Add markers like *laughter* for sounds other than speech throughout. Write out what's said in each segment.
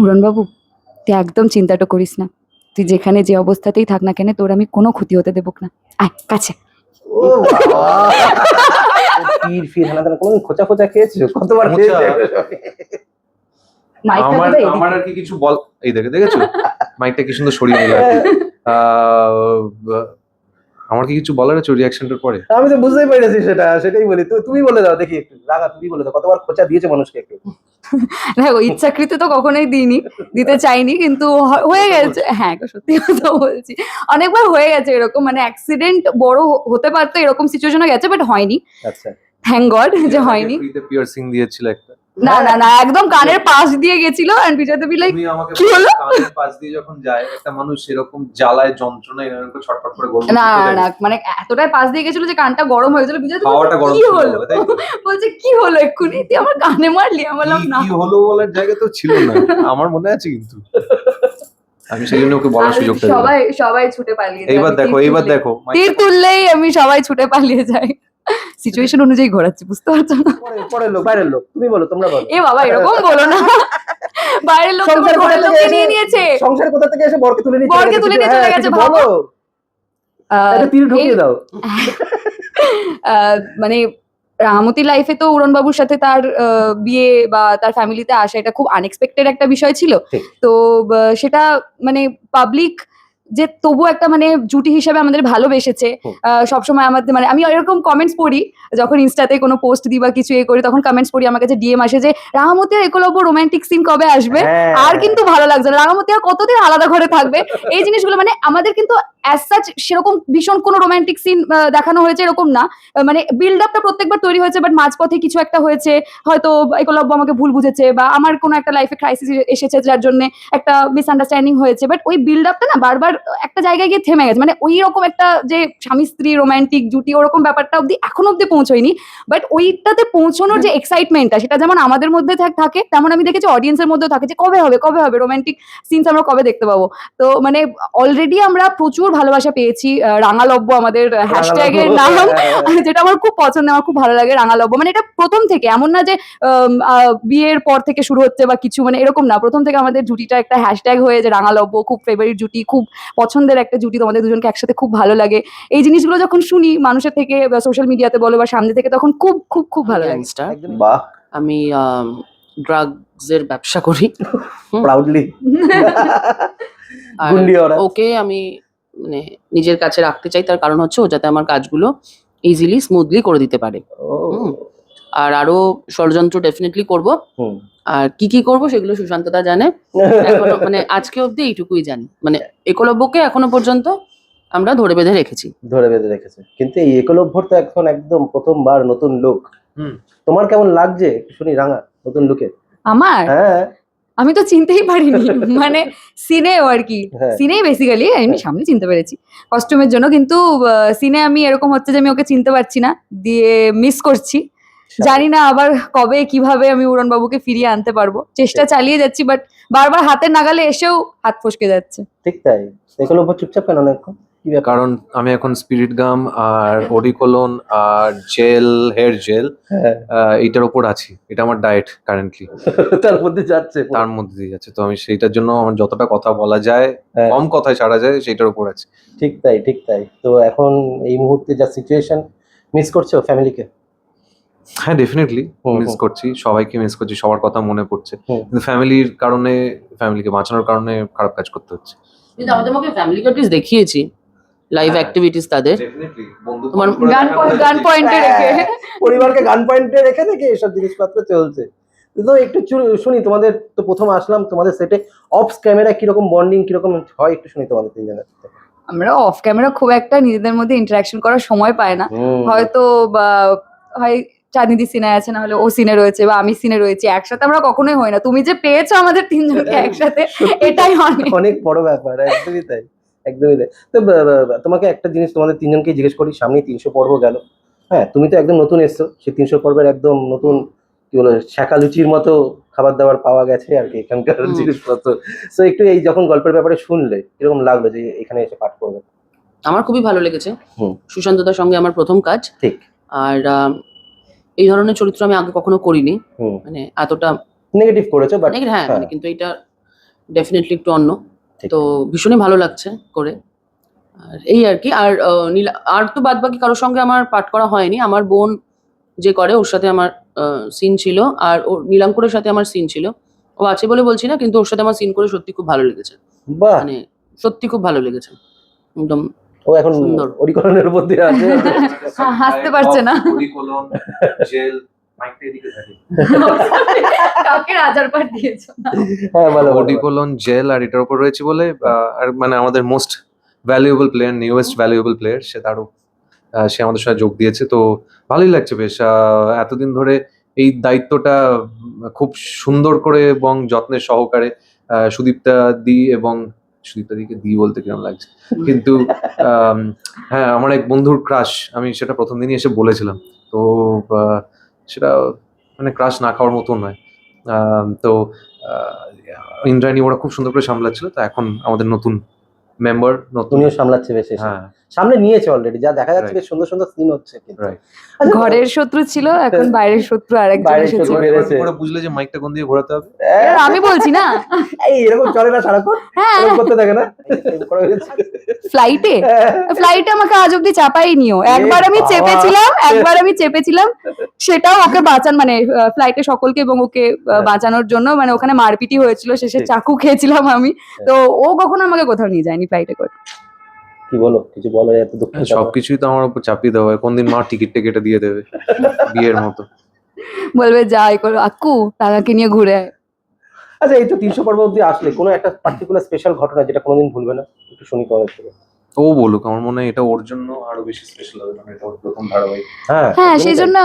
উড়নবাবু তুই একদম চিন্তাটা করিস না। তুই যেখানে যে অবস্থাতেই থাক না কেন তোর আমি কোনো ক্ষতি হতে দেবো না। আয় কাছে। তীর ফির হানা তেনা কোনোদিন খোঁচা খোঁচা। খেয়েছো কতবার খেয়েছো আমার আমার আর কি কিছু বল এই দেখে দেখেছ? মাইকটা কি সুন্দর সরিয়ে নিল আহ, আমার কি কিছু বলার আছে রিয়াকশনটার পরে? আমি তো বুঝতেই পেরেছি সেটা সেটাই বলি। তুমি বলে দাও দেখি একটু। রাগা তুমি বলে দাও কতবার খোঁচা দিয়েছে মানুষকে একটু? দেখো ইচ্ছাকৃত তো কখনোই দিইনি দিতে চাইনি কিন্তু হয়ে গেছে। হ্যাঁ সত্যি কথা বলছি। অনেকবার হয়ে গেছে এরকম মানে অ্যাক্সিডেন্ট বড় হতে পারতো এরকম সিচুয়েশনে গেছে বাট হয়নি। আচ্ছা। থ্যাংক গড যে হয়নি। পিয়ার্সিং দিয়েছিল একটা। না না না একদম কানের পাশ দিয়ে গেছিল এন্ড বিজয় দেবী লাইক কি হলো? কানের পাশ দিয়ে যখন যায় একটা মানুষ এরকম জ্বালায় যন্ত্রণা এরকম ছটফট করে গল্প না না, মানে এতটাই পাশ দিয়ে গেছিল যে কানটা গরম হয়েছিল বিজয় দেবী গরম কি হলো? *laughs* বলছে কি হলো এক্ষুনি? তুই আমার কানে মারলি? আমি বললাম না। কি হলো বলার জায়গা তো ছিল না। আমার মনে আছে কিন্তু। আমি সেই জন্য ওকে বলার সুযোগটা। সবাই সবাই ছুটে পালিয়ে যায়। এইবার দেখো এইবার দেখো তীর তুললেই আমি সবাই ছুটে পালিয়ে যাই। সিচুয়েশন অনুযায়ী ঘোরাচ্ছি বুঝতে পারছ না? পরের লোক বাইরের লোক তুমি বলো তোমরা বলো। এ বাবা এরকম বলো না। বাইরের লোক সংসার কোথা থেকে নিয়ে নিয়েছে? সংসার কোথা থেকে এসে বরকে তুলে নিয়ে বরকে তুলে নিয়ে চলে হ্যাঁ, গেছে। বলো। তীর ঢুকিয়ে দাও। আহ, মানে রাহামতির লাইফে তো উড়নবাবুর সাথে তার বিয়ে বা তার ফ্যামিলিতে আসা এটা খুব আনএক্সপেক্টেড একটা বিষয় ছিল। তো সেটা মানে পাবলিক যে তবু একটা মানে জুটি হিসেবে আমাদের ভালোবেসেছে। সবসময় আমাদের মানে আমি এরকম কমেন্টস পড়ি যখন ইনস্টাতে কোনো পোস্ট দিই বা কিছু এ করি তখন কমেন্টস পড়ি আমার কাছে ডিএম আসে যে রাহামতি আর একলব্য রোমান্টিক সিন কবে আসবে? হ্যাঁ। আর কিন্তু ভালো লাগছে না। রাঙামতি আর কতদিন আলাদা ঘরে থাকবে? *laughs* এই জিনিসগুলো মানে আমাদের কিন্তু অ্যাজ সাচ সেরকম ভীষণ কোনো রোমান্টিক সিন দেখানো হয়েছে এরকম না। মানে বিল্ড আপটা প্রত্যেকবার তৈরি হয়েছে বাট মাঝপথে কিছু একটা হয়েছে। হয়তো একলব্য আমাকে ভুল বুঝেছে, বা আমার কোনো একটা লাইফে ক্রাইসিস এসেছে, যার জন্য একটা মিসআন্ডারস্ট্যান্ডিং হয়েছে। বাট ওই বিল্ড আপটা না, বারবার একটা জায়গায় গিয়ে থেমে গেছে। মানে ওই রকম একটা যে স্বামী, স্ত্রী রোমান্টিক জুটি, ওরকম ব্যাপারটা অব্দি এখন অব্দি পৌঁছয়নি। বাট ওইটাতে পৌঁছানোর যে এক্সাইটমেন্টটা সেটা যেমন আমাদের মধ্যে থাক- থাকে, তেমন আমি দেখেছি অডিয়েন্সের মধ্যেও থাকে যে কবে হবে কবে হবে? রোমান্টিক সিনস আমরা কবে দেখতে পাবো? তো মানে অলরেডি আমরা প্রচুর ভালোবাসা পেয়েছি রাঙালব্য আমাদের হ্যাশট্যাগের নাম *laughs* যেটা আমার খুব পছন্দ আমার খুব ভালো লাগে রাঙালব্য। মানে এটা প্রথম থেকে এমন না যে আহ, বিয়ের পর থেকে শুরু হচ্ছে বা কিছু মানে এরকম না। প্রথম থেকে আমাদের জুটিটা একটা হ্যাশট্যাগ হয়ে যে রাঙালব্য খুব ফেভারিট জুটি খুব পছন্দের একটা জুটি তোমাদের দুজনকে একসাথে খুব ভালো লাগে। এই জিনিসগুলো যখন শুনি মানুষের থেকে সোশ্যাল মিডিয়াতে বলো বা সামনে থেকে তখন খুব খুব খুব ভালো লাগে। আমি ড্রাগসের ব্যবসা করি। *laughs* প্রাউডলি *laughs* আর ওকে আমি মানে নিজের কাছে রাখতে চাই তার কারণ হচ্ছে ও যাতে আমার কাজগুলো ইজিলি স্মুথলি করে দিতে পারে। আর আরও ষড়যন্ত্র ডেফিনেটলি করব। আর কি কি করব সেগুলো সুশান্তদা জানে। এখনও মানে আজকে অবধি এইটুকুই জানি। মানে একলব্যকে এখনও পর্যন্ত আমরা ধরে বেঁধে রেখেছি। ধরে বেঁধে রেখেছে। কিন্তু এই একলভ্যর তো এখন একদম প্রথমবার নতুন লোক হুম। তোমার কেমন লাগছে? শুনি রাঙা নতুন লুকে আমার? হ্যাঁ। আমি তো চিনতেই পারিনি। *laughs* মানে সিনেও আর কি। হ্যাঁ। সিনেই বেসিক্যালি আমি সামনে চিনতে পেরেছি। কস্টিউমের জন্য কিন্তু সিনে আমি এরকম হচ্ছে যে আমি ওকে চিনতে পারছি না দিয়ে মিস করছি। জানি না আবার কবে কীভাবে আমি উড়ন বাবুকে ফিরিয়ে আনতে পারব। চেষ্টা চালিয়ে যাচ্ছি বাট বারবার হাতের নাগালে এসেও হাত ফসকে যাচ্ছে। ঠিক তাই। একলভ্য চুপচাপ কেন অনেকক্ষণ? কারণ আমি এখন স্পিরিট গাম আর ওডিকোলন আর জেল হেয়ার জেল এইটার উপর আছি। এটা আমার ডায়েট কারেন্টলি *laughs* তার মধ্যে যাচ্ছে তার মধ্যে দিয়ে যাচ্ছে। তো আমি সেইটার জন্য আমার যতটা কথা বলা যায় হ্যাঁ, কম কথায় ছাড়া যায় সেইটার উপর আছে। ঠিক তাই ঠিক তাই। তো এখন এই মুহূর্তে যা সিচুয়েশন মিস করছ ফ্যামিলিকে হ্যাঁ ডেফিনেটলি মিস করছি। সবাইকে মিস করছি সবার কথা মনে পড়ছে। কিন্তু ফ্যামিলির কারণে ফ্যামিলিকে বাঁচানোর কারণে খারাপ কাজ করতে হচ্ছে। কিন্তু আমি তোমাকে ফ্যামিলি দেখিয়েছি। লাইভ হ্যাঁ। অ্যাক্টিভিটিস তাদের। তোমার গান গান পয়েন্টে রেখে। পরিবারকে গান পয়েন্টে রেখে দেখে এসব জিনিসপত্র চলছে? তো একটু শুনি তোমাদের তো প্রথম আসলাম তোমাদের সেটে অফ ক্যামেরা কীরকম বন্ডিং কীরকম হয় একটু শুনি তোমাদের তিনজনের আমরা অফ ক্যামেরা খুব একটা নিজেদের মধ্যে ইন্টারাকশন করার সময় পায় না। হয়তো বা হয় চাঁদিদি সিনে আছে না হলে ও সিনে রয়েছে বা আমি সিনে রয়েছি একসাথে আমরা কখনোই হই না। তুমি যে পেয়েছ আমাদের তিনজনকে একসাথে এটাই অনেক। অনেক বড় ব্যাপার একদমই তাই। একদমই তো তোমাকে একটা জিনিস তোমাদের তিনজনকে জিজ্ঞেস করি সামনেই তিনশো পর্ব গেল। হ্যাঁ তুমি তো একদম নতুন এসছো সেই তিনশো পর্বের একদম নতুন কি বলে শাঁকা লুচির মতো খাবার দাবার পাওয়া গেছে আর কি এখানকার। জিনিসপত্র। তো একটু এই যখন গল্পের ব্যাপারে শুনলে কীরকম লাগল যে এখানে এসে পাঠ করবে? আমার খুবই ভালো লেগেছে। হুম। সুশান্তদার সঙ্গে আমার প্রথম কাজ। ঠিক। আর এই ধরনের চরিত্র আমি আগে কখনো করিনি। মানে এতটা নেগেটিভ করেছ বাট হ্যাঁ হ্যাঁ। মানে কিন্তু এটা ডেফিনেটলি একটু অন্য। তো ভীষণই ভালো লাগছে করে। আর এই আর কি আর আহ, নীলা আর তো বাদ বাকি কারোর সঙ্গে আমার পাঠ করা হয়নি। আমার বোন যে করে ওর সাথে আমার সিন ছিল। আর ওর নীলাঙ্কুরের সাথে আমার সিন ছিল। ও আছে বলে বলছি না কিন্তু ওর সাথে আমার সিন করে সত্যি খুব ভালো লেগেছে। মানে সত্যি খুব ভালো লেগেছে। একদম ও এখন সুন্দর। অরিকরণের উপর দিয়ে আছে। *laughs* হ্যাঁ, হাসতে পারছে না। জেল মাইকটা এদিকে থাকে। কাউকে রাজার পাট দিয়েছ হ্যাঁ ভালো। জেল আর এটার উপর রয়েছে বলে আহ, আর মানে আমাদের most valuable player newest valuable player সে তারও আহ, সে আমাদের সাথে যোগ দিয়েছে। তো ভালোই লাগছে বেশ আহ, এতদিন ধরে এই দায়িত্বটা খুব সুন্দর করে এবং যত্নের সহকারে আহ, সুদীপ্তা দি এবং সুদীপ্তা দিকে দি বলতে কীরকম লাগছে? কিন্তু হ্যাঁ আমার এক বন্ধুর ক্রাশ আমি সেটা প্রথম দিনই এসে বলেছিলাম। তো আহ, সেটা মানে ক্রাশ না খাওয়ার মতো নয়। তো ইন্দ্রাণী ওরা খুব সুন্দর করে সামলাচ্ছিল তো এখন আমাদের নতুন মেম্বার নতুন সামলাচ্ছে বেশি হ্যাঁ। সামনে নিয়েছে অলরেডি যা দেখা যাচ্ছে বেশ সুন্দর সুন্দর সিন হচ্ছে কিন্তু। আচ্ছা, ঘরের শত্রু ছিল এখন বাইরের শত্রু আরেকজন বাইরের এসেছে। শত্রু। বেড়েছে। করে বুঝলে যে মাইকটা কোন দিয়ে ঘোরাতে হবে? হ্যাঁ, আমি বলছি না। এই এরকম চলে না সারাক্ষণ? হ্যাঁ। এরকম করতে থাকে না। ফ্লাইটে হ্যাঁ। ফ্লাইটে আমাকে আজ অব্দি চাপাই নিও। একবার আমি চেপেছিলাম একবার আমি চেপেছিলাম সেটাও ওকে বাঁচান মানে ফ্লাইটে সকলকে এবং ওকে হ্যাঁ। বাঁচানোর জন্য মানে ওখানে মারপিটি হয়েছিল শেষে চাকু খেয়েছিলাম আমি। তো ও কখনো আমাকে কোথাও নিয়ে যায়নি ফ্লাইটে করে। কি বলো? কিছু বলো এত দুঃখ সবকিছুই তো আমার উপর চাপিয়ে দেওয়া হয়। কোনদিন মা টিকিটটা কেটে দিয়ে দেবে বিয়ের মতো। বলবে যাই করো আক্কু টাকাকে নিয়ে ঘুরে আয়। আচ্ছা এই তো তিনশো পর্ব অব্দি আসলে। কোনো একটা পার্টিকুলার স্পেশাল ঘটনা যেটা কোনোদিন ভুলবে না। একটু শুনি তোমাদের থেকে। ও বলুক আমার মনে হয় এটা ওর জন্য আরও বেশি স্পেশাল হবে কারণ এটা ওর প্রথম ধারাবাহিক হ্যাঁ হ্যাঁ সেই। জন্য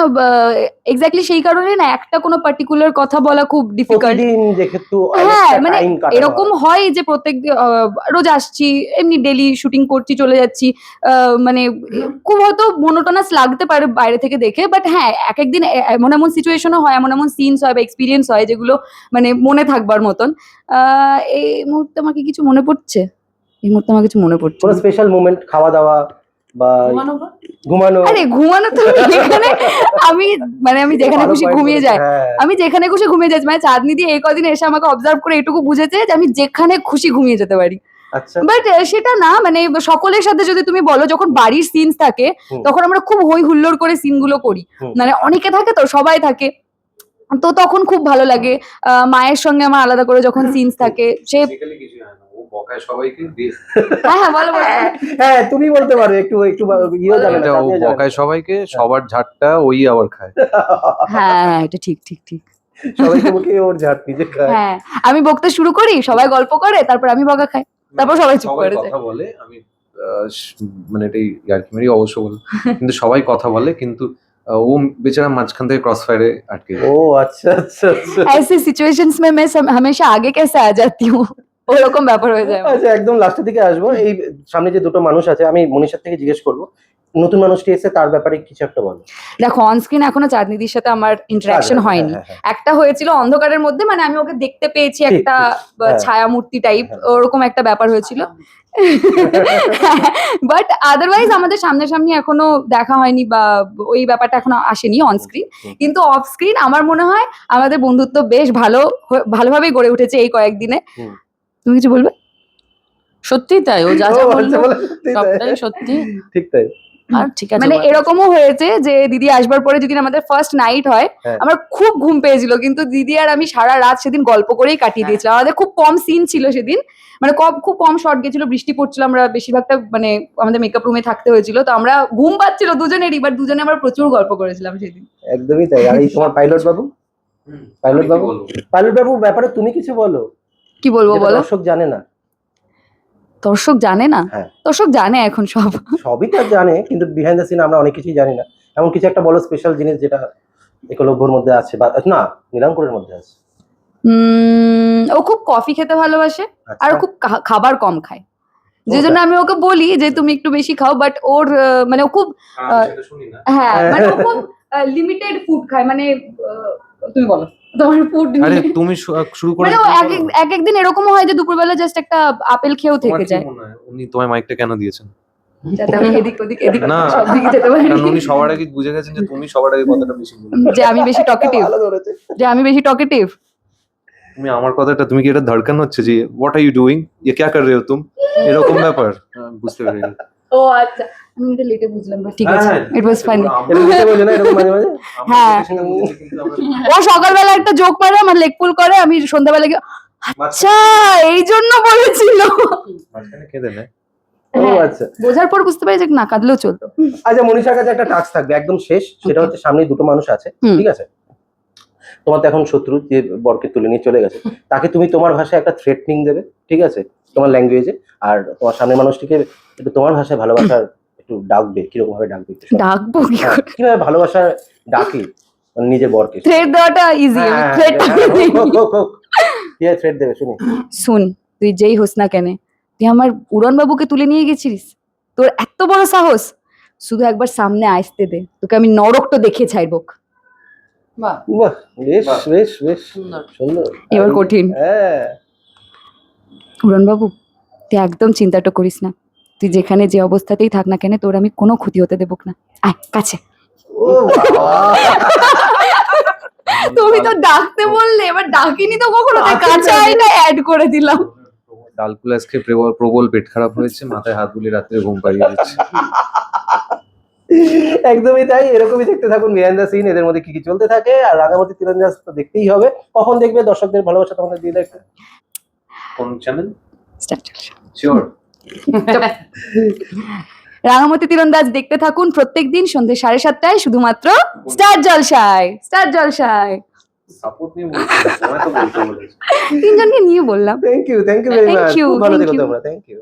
এক্স্যাক্টলি সেই কারণে না একটা কোনো পার্টিকুলার কথা বলা খুব ডিফিকাল্ট প্রতিদিন যেহেতু হ্যাঁ, মানে এরকম হয়। যে প্রত্যেক আহ, রোজ আসছি এমনি ডেলি শুটিং করছি চলে যাচ্ছি আহ, মানে খুব হয়তো মনোটোনাস লাগতে পারে বাইরে থেকে দেখে বাট হ্যাঁ এক একদিন এমন এমন সিচুয়েশনও হয় এমন এমন সিনস হয় বা এক্সপিরিয়েন্স হয় যেগুলো মানে মনে থাকবার মতন আহ, এই মুহূর্তে আমাকে কিছু মনে পড়ছে এই মুহূর্তে আমার কিছু মনে পড়ছে কোনো স্পেশাল মোমেন্ট খাওয়া দাওয়া বা ঘুমানো? আরে ঘুমানো তো *laughs* এখানে আমি মানে আমি যেখানে খুশি ঘুমিয়ে যাই। হ্যাঁ। আমি যেখানে খুশি ঘুমিয়ে যাচ্ছি মানে চাঁদনি দিয়ে এই কদিন এসে আমাকে অবজার্ভ করে এটুকু বুঝেছে যে আমি যেখানে খুশি ঘুমিয়ে যেতে পারি। আচ্ছা। বাট সেটা না মানে সকলের সাথে যদি তুমি বলো যখন বাড়ির সিনস থাকে তখন আমরা খুব হই হুল্লোড় করে সিনগুলো করি। মানে অনেকে থাকে তো সবাই থাকে। তো তখন খুব ভালো লাগে। আহ, মায়ের সঙ্গে আমার আলাদা করে যখন সিনস থাকে সে বেসিক্যালি কিছুই হয় না ও বকায় সবাইকে দিয়ে হ্যাঁ হ্যাঁ বলো বলো। হ্যাঁ তুমি বলতে পারো একটু একটু ইয়েও জানে না এটা ও চাঁদনিও জানে না। বকায় সবাইকে সবার ঝাড়টা ওই আবার খায় হ্যাঁ হ্যাঁ এটা ঠিক ঠিক ঠিক সবাইকে মুখে ওর ঝাড় নিজে খায় হ্যাঁ আমি বকতে শুরু করি সবাই গল্প করে তারপর আমি বকা খাই তারপর সবাই চুপ করে যায়। কথা বলে আমি আহ, স- মানে এটাই ইয়ার্কি মেরি অবশ্য বল কিন্তু সবাই কথা বলে কিন্তু আহ, ও বেচারা মাঝখান থেকে ক্রস ফায়ারে আটকে যায়। ও আচ্ছা আচ্ছা আচ্ছা ऐसे सिचुएशंस में मैं सम- हमेशा आगे कैसे आ जाती हूँ ওরকম ব্যাপার হয়ে যায়। আচ্ছা একদম লাস্টের দিকে আসব এই সামনে যে দুটো মানুষ আছে আমি মনীষার থেকে জিজ্ঞেস করব নতুন মানুষটি এসে তার ব্যাপারে কিছু একটা বলো দেখো অন স্ক্রিন এখনও চাঁদনিদির সাথে আমার ইন্টারাকশন হ্যাঁ, হয়নি হ্যাঁ, হ্যাঁ। একটা হয়েছিল অন্ধকারের মধ্যে মানে আমি ওকে দেখতে পেয়েছি একটা। ছায়া মূর্তি টাইপ। ওরকম একটা ব্যাপার হয়েছিল বাট আদারওয়াইজ আমাদের সামনাসামনি এখনও দেখা হয়নি বা ওই ব্যাপারটা এখনও আসেনি অন স্ক্রিন কিন্তু অফ স্ক্রিন আমার মনে হয় আমাদের বন্ধুত্ব বেশ ভালো ভালোভাবেই গড়ে উঠেছে এই কয়েকদিনে। তুমি কিছু বলবে? সত্যি তাই ও যা যা আচ্ছা, বলল বলে সত্যি তাই। সবটাই সত্যি। ঠিক তাই। আর ঠিক আছে মানে এরকমও হয়েছে যে দিদি আসবার পরে যেদিন আমাদের ফার্স্ট নাইট হয় হ্যাঁ। আমার খুব ঘুম পেয়েছিল কিন্তু দিদি আর আমি সারা রাত সেদিন গল্প করেই কাটিয়ে হ্যাঁ। দিয়েছিলাম। আমাদের খুব কম সিন ছিল সেদিন মানে কম- খুব কম শর্ট গেছিল বৃষ্টি পড়ছিল আমরা বেশিরভাগটা মানে আমাদের মেকআপ রুমে থাকতে হয়েছিল তো আমরা ঘুম পাচ্ছিল দুজনেরই বাট দুজনে আমরা প্রচুর গল্প করেছিলাম সেদিন। একদমই তাই। আর এই তোমার পাইলট বাবু? পাইলট বাবু? পাইলট বাবুর ব্যাপারে তুমি কিছু বলো। কি বলব বলো? দর্শক জানে না। দর্শক জানে না? হ্যাঁ। দর্শক জানে এখন সব। সবই তো জানে কিন্তু বিহাইন্ড দ্য সিন আমরা অনেক কিছুই জানি না। এমন কিছু একটা বলো স্পেশাল জিনিস যেটা একলব্যর মধ্যে আছে বা না নীলাঙ্কুরের মধ্যে আছে। ও খুব কফি খেতে ভালোবাসে আচ্ছা। আর খুব খাবার কম খায়। যে জন্য আমি ওকে বলি যে তুমি একটু বেশি খাও বাট ওর মানে ও খুব হ্যাঁ *laughs* মানে ও খুব লিমিটেড ফুড খায়। মানে তুমি বলো। তোমার ফুড আরে তুমি শুরু করে মানে এক এক- এক একদিন এরকমও হয় যে দুপুরবেলা জাস্ট একটা আপেল খেয়েও থেকে যায়। উনি তোমায় মাইকটা কেন দিয়েছেন? না। উনি সবার আগে বুঝে গেছেন যে তুমি সবার আগে কথাটা বেশি যে আমি বেশি টকেটিভ যে আমি বেশি টকেটিভ তুমি আমার কথাটা তুমি কি এটা ধড়কান হচ্ছে যে হোয়াট আর ইউ ডুইং ইয়ে ক্যা কর রহে হো তুম? এরকম ব্যাপার। বুঝতে পেরে ও আচ্ছা। আমি এটা লেটে বুঝলাম ঠিক আছে। হ্যাঁ, ইট ওয়াজ ফানি মাঝে *laughs* হ্যাঁ। ও সকালবেলা একটা জোক মারে আমার লেগ পুল করে আমি সন্ধ্যাবেলা গিয়ে আচ্ছা এই জন্য বলেছিল। হ্যাঁ, আচ্ছা। বোঝার পর বুঝতে পারি যে না কাঁদলেও চলতো। আচ্ছা মনীষার কাছে একটা টাস্ক থাকবে একদম শেষ সেটা হচ্ছে সামনে দুটো মানুষ আছে ঠিক আছে? তোমার তো এখন শত্রু যে বরকে তুলে নিয়ে চলে গেছে। তাকে তুমি তোমার ভাষায় একটা থ্রেটনিং দেবে ঠিক আছে? তোমার ল্যাঙ্গুয়েজে আর তোমার সামনের মানুষটিকে একটু তোমার ভাষায় ভালোবাসার একটু ডাকবে কীরকম ভাবে ডাকবে ডাকবো কি হ্যাঁ, করে? কীভাবে ভালোবাসার ডাকি? মানে নিজের বরকে। থ্রেড দেওয়াটা ইজি হ্যাঁ, থ্রেড দেবে শুনি। শুন তুই যেই হোস না কেন তুই আমার উড়ন বাবুকে তুলে নিয়ে গেছিস তোর এত বড় সাহস। শুধু একবার সামনে আসতে দে তোকে আমি নরকটা দেখিয়ে ছাড়বো বাহ। বাহ বেশ বেশ বেশ। সুন্দর। সুন্দর। এবার কঠিন। হ্যাঁ। উড়ন বাবু তুই একদম চিন্তাটা করিস না। তুই যেখানে যে অবস্থাতেই থাক না কেন তোর আমি কোনো ক্ষতি হতে দেবো না। আয় কাছে। তুমি তো ডাকতে বললে এবার ডাকিনি তো কখনো তাই কাছে আইটা অ্যাড করে দিলাম। ডাল পুলাস খেয়ে প্রবল প্রবল পেট খারাপ হয়েছে মাথায় হাত বুলিয়ে রাত্রে ঘুম পাড়িয়ে দিচ্ছে। একদমই তাই এরকমই দেখতে থাকুন বিহাইন্ড দ্য সিন এদের মধ্যে কি কি চলতে থাকে আর রাঙামাটি তীরন্দাজ তো দেখতেই হবে। কখন দেখবে? দর্শকদের ভালোবাসা তোমাদের দিয়ে দেয় কোন channel Start. Sure Rangamati Tirandaj দেখতে থাকুন প্রত্যেক দিন সন্ধে সাড়ে সাতটায় শুধুমাত্র স্টার জলসায় স্টার জলসায়। তিনজনকে নিয়ে বললাম। Thank you thank you very Thank much you, খুব ভালো thank তোমরা থ্যাংক ইউ